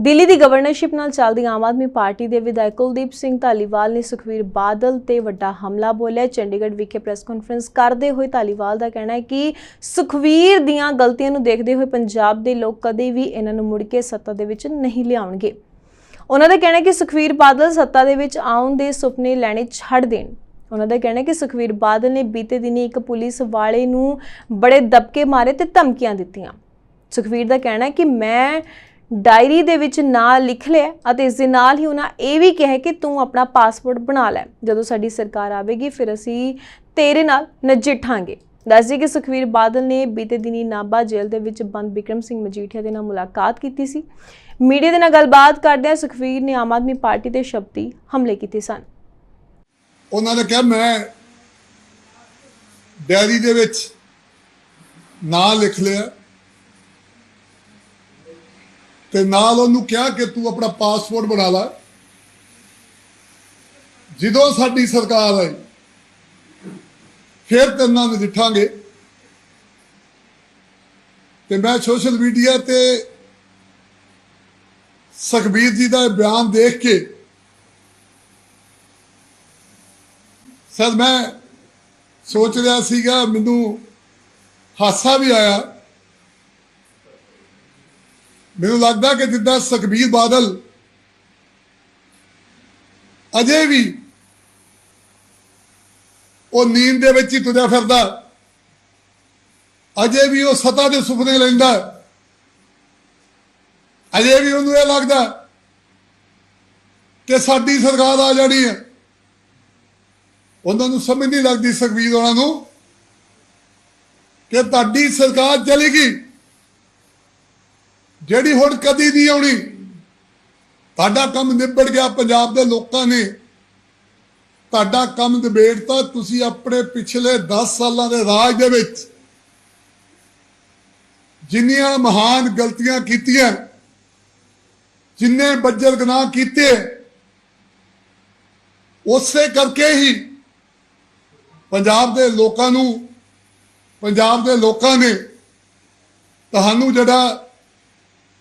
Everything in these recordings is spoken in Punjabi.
ਦਿੱਲੀ ਦੀ ਗਵਰਨਰਸ਼ਿਪ ਨਾਲ ਚੱਲਦੀ ਆਮ ਆਦਮੀ ਪਾਰਟੀ ਦੇ ਵਿਧਾਇਕ ਕੁਲਦੀਪ ਸਿੰਘ ਧਾਲੀਵਾਲ ਨੇ ਸੁਖਵੀਰ ਬਾਦਲ ਤੇ ਵੱਡਾ ਹਮਲਾ ਬੋਲਿਆ। ਚੰਡੀਗੜ੍ਹ ਵਿਖੇ ਪ੍ਰੈਸ ਕਾਨਫਰੰਸ ਕਰਦੇ ਹੋਏ ਧਾਲੀਵਾਲ ਦਾ ਕਹਿਣਾ ਹੈ ਕਿ ਸੁਖਵੀਰ ਦੀਆਂ ਗਲਤੀਆਂ ਨੂੰ ਦੇਖਦੇ ਹੋਏ ਪੰਜਾਬ ਦੇ ਲੋਕ ਕਦੇ ਵੀ ਇਹਨਾਂ ਨੂੰ ਮੁੜ ਕੇ ਸੱਤਾ ਦੇ ਵਿੱਚ ਨਹੀਂ ਲਿਆਉਣਗੇ। ਉਹਨਾਂ ਦਾ ਕਹਿਣਾ ਹੈ ਕਿ ਸੁਖਵੀਰ ਬਾਦਲ ਸੱਤਾ ਦੇ ਵਿੱਚ ਆਉਣ ਦੇ ਸੁਪਨੇ ਲੈਣੇ ਛੱਡ ਦੇਣ। ਉਹਨਾਂ ਦਾ ਕਹਿਣਾ ਹੈ ਕਿ ਸੁਖਵੀਰ ਬਾਦਲ ਨੇ ਬੀਤੇ ਦਿਨੀ ਇੱਕ ਪੁਲਿਸ ਵਾਲੇ ਨੂੰ ਬੜੇ ਦਬਕੇ ਮਾਰੇ ਤੇ ਧਮਕੀਆਂ ਦਿੱਤੀਆਂ। ਸੁਖਵੀਰ ਦਾ ਕਹਿਣਾ ਹੈ ਕਿ ਮੈਂ ਡਾਇਰੀ ਦੇ ਵਿੱਚ ਨਾਂ ਲਿਖ ਲਿਆ ਅਤੇ ਇਸ ਦੇ ਨਾਲ ਹੀ ਉਹਨਾਂ ਇਹ ਵੀ ਕਿਹਾ ਕਿ ਤੂੰ ਆਪਣਾ ਪਾਸਪੋਰਟ ਬਣਾ ਲੈ। ਜਦੋਂ ਸਾਡੀ ਸਰਕਾਰ ਆਵੇਗੀ, ਫਿਰ ਅਸੀਂ ਤੇਰੇ ਨਾਲ ਨਜਿੱਠਾਂਗੇ ਦੱਸਦੇ ਕਿ ਸੁਖਵੀਰ ਬਾਦਲ ਨੇ ਬੀਤੇ ਦਿਨੀ ਨਾਭਾ ਜੇਲ੍ਹ ਦੇ ਵਿੱਚ ਬੰਦ ਬਿਕਰਮ ਸਿੰਘ ਮਜੀਠੀਆ ਦੇ ਨਾਲ ਮੁਲਾਕਾਤ ਕੀਤੀ ਸੀ। ਮੀਡੀਆ ਦੇ ਨਾਲ ਗੱਲਬਾਤ ਕਰਦਿਆਂ ਸੁਖਵੀਰ ਨੇ ਆਮ ਆਦਮੀ ਪਾਰਟੀ ਤੇ ਸ਼ਬਦੀ ਹਮਲੇ ਕੀਤੇ ਸਨ। ਉਹਨਾਂ ਨੇ ਕਿਹਾ, ਮੈਂ ਡੈਰੀ ਦੇ ਵਿੱਚ ਨਾਂ ਲਿਖ ਲਿਆ ਤੇ ਨਾਲ ਉਹਨੂੰ ਕਿਹਾ ਕਿ ਤੂੰ ਆਪਣਾ ਪਾਸਪੋਰਟ ਬਣਾ ਲੈ। ਜਦੋਂ ਸਾਡੀ ਸਰਕਾਰ ਆਈ, ਫਿਰ ਤੇਰੇ ਨਾਲ ਨਜਿੱਠਾਂਗੇ ਤੇ ਮੈਂ ਸੋਸ਼ਲ ਮੀਡੀਆ ਤੇ ਸੁਖਬੀਰ ਜੀ ਦਾ ਇਹ ਬਿਆਨ ਦੇਖ ਕੇ ਸਰ ਮੈਂ ਸੋਚ ਰਿਹਾ ਸੀਗਾ, ਮੈਨੂੰ ਹਾਸਾ ਵੀ ਆਇਆ। ਮੈਨੂੰ ਲੱਗਦਾ ਕਿ ਜਿੱਦਾਂ ਸੁਖਬੀਰ ਬਾਦਲ ਅਜੇ ਵੀ ਉਹ ਨੀਂਦ ਦੇ ਵਿੱਚ ਹੀ ਤੁਰਿਆ ਫਿਰਦਾ, ਅਜੇ ਵੀ ਉਹ ਸਤਾ ਦੇ ਸੁਪਨੇ ਲੈਂਦਾ, ਅਜੇ ਵੀ ਉਹਨੂੰ ਇਹ ਲੱਗਦਾ ਕਿ ਸਾਡੀ ਸਰਕਾਰ ਆ ਜਾਣੀ ਹੈ। ਉਹਨਾਂ ਨੂੰ ਸਮਝ ਨਹੀਂ ਲੱਗਦੀ ਸੁਖਬੀਰ ਉਹਨਾਂ ਨੂੰ ਕਿ ਤੁਹਾਡੀ ਸਰਕਾਰ ਚਲੇਗੀ ਜਿਹੜੀ ਹੁਣ ਕਦੀ ਨਹੀਂ ਆਉਣੀ। ਤੁਹਾਡਾ ਕੰਮ ਨਿਬੜ ਗਿਆ ਪੰਜਾਬ ਦੇ ਲੋਕਾਂ ਨੇ। ਤੁਹਾਡਾ ਕੰਮ ਨਿਬੇੜਤਾ ਤੁਸੀਂ ਆਪਣੇ ਪਿਛਲੇ 10 ਸਾਲਾਂ ਦੇ ਰਾਜ ਦੇ ਵਿੱਚ। ਜਿੰਨੀਆਂ ਮਹਾਨ ਗਲਤੀਆਂ ਕੀਤੀਆਂ, ਜਿੰਨੇ ਬੱਜਰ ਗੁਨਾਹ ਕੀਤੇ, ਉਸੇ ਕਰਕੇ ਹੀ ਪੰਜਾਬ ਦੇ ਲੋਕਾਂ ਨੂੰ, ਪੰਜਾਬ ਦੇ ਲੋਕਾਂ ਨੇ ਤੁਹਾਨੂੰ ਜਿਹੜਾ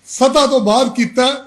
ਸਤਾ ਤੋਂ ਬਾਅਦ ਕੀਤਾ